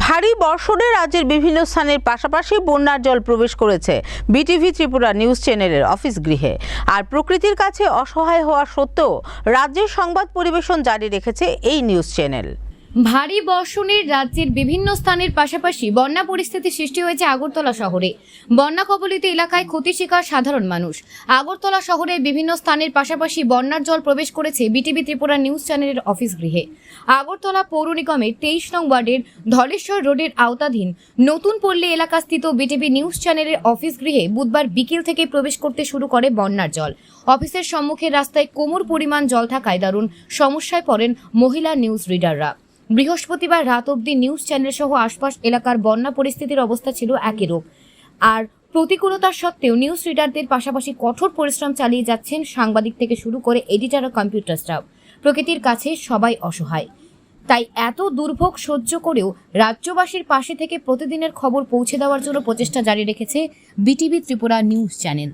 ভারী বর্ষণে রাজ্যের বিভিন্ন স্থানের পাশাপাশি বন্যার জল প্রবেশ করেছে। বিটিভি ত্রিপুরা নিউজ চ্যানেলের অফিস গৃহে। আর প্রকৃতির কাছে অসহায় হওয়া সত্ত্বেও রাজ্যের সংবাদ পরিবেশন জারি রেখেছে এই নিউজ চ্যানেল। ভারী বর্ষণের রাজ্যের বিভিন্ন স্থানের পাশাপাশি বন্যা পরিস্থিতি সৃষ্টি হয়েছে আগরতলা শহরে। বন্যা কবলিত এলাকায় ক্ষতি শিকার সাধারণ মানুষ। আগরতলা শহরের বিভিন্ন স্থানের পাশাপাশি বন্যার জল প্রবেশ করেছে বিটিভি ত্রিপুরা নিউজ চ্যানেলের অফিস গৃহে। আগরতলা পৌর নিগমের তেইশ নং ওয়ার্ডের ধলেশ্বর রোডের আওতাধীন নতুন পল্লী এলাকাস্থিত বিটিভি নিউজ চ্যানেলের অফিস গৃহে বুধবার বিকেল থেকে প্রবেশ করতে শুরু করে বন্যার জল। অফিসের সম্মুখের রাস্তায় কোমর পরিমাণ জল থাকায় দারুণ সমস্যায় পড়েন মহিলা নিউজ রিডাররা। বৃহস্পতিবার রাত অবধি নিউজ চ্যানেল সহ আশপাশ এলাকার বন্যা পরিস্থিতির অবস্থা ছিল একই রূপ আর প্রতিকূলতার সত্ত্বেও নিউজ রিডারদের পাশাপাশি কঠোর পরিশ্রম চালিয়ে যাচ্ছেন সাংবাদিক থেকে শুরু করে এডিটার ও কম্পিউটার স্টাফ। প্রকৃতির কাছে সবাই অসহায়। তাই এত দুর্ভোগ সহ্য করেও রাজ্যবাসীর পাশে থেকে প্রতিদিনের খবর পৌঁছে দেওয়ার জন্য প্রচেষ্টা জারি রেখেছে বিটিভি ত্রিপুরা নিউজ চ্যানেল।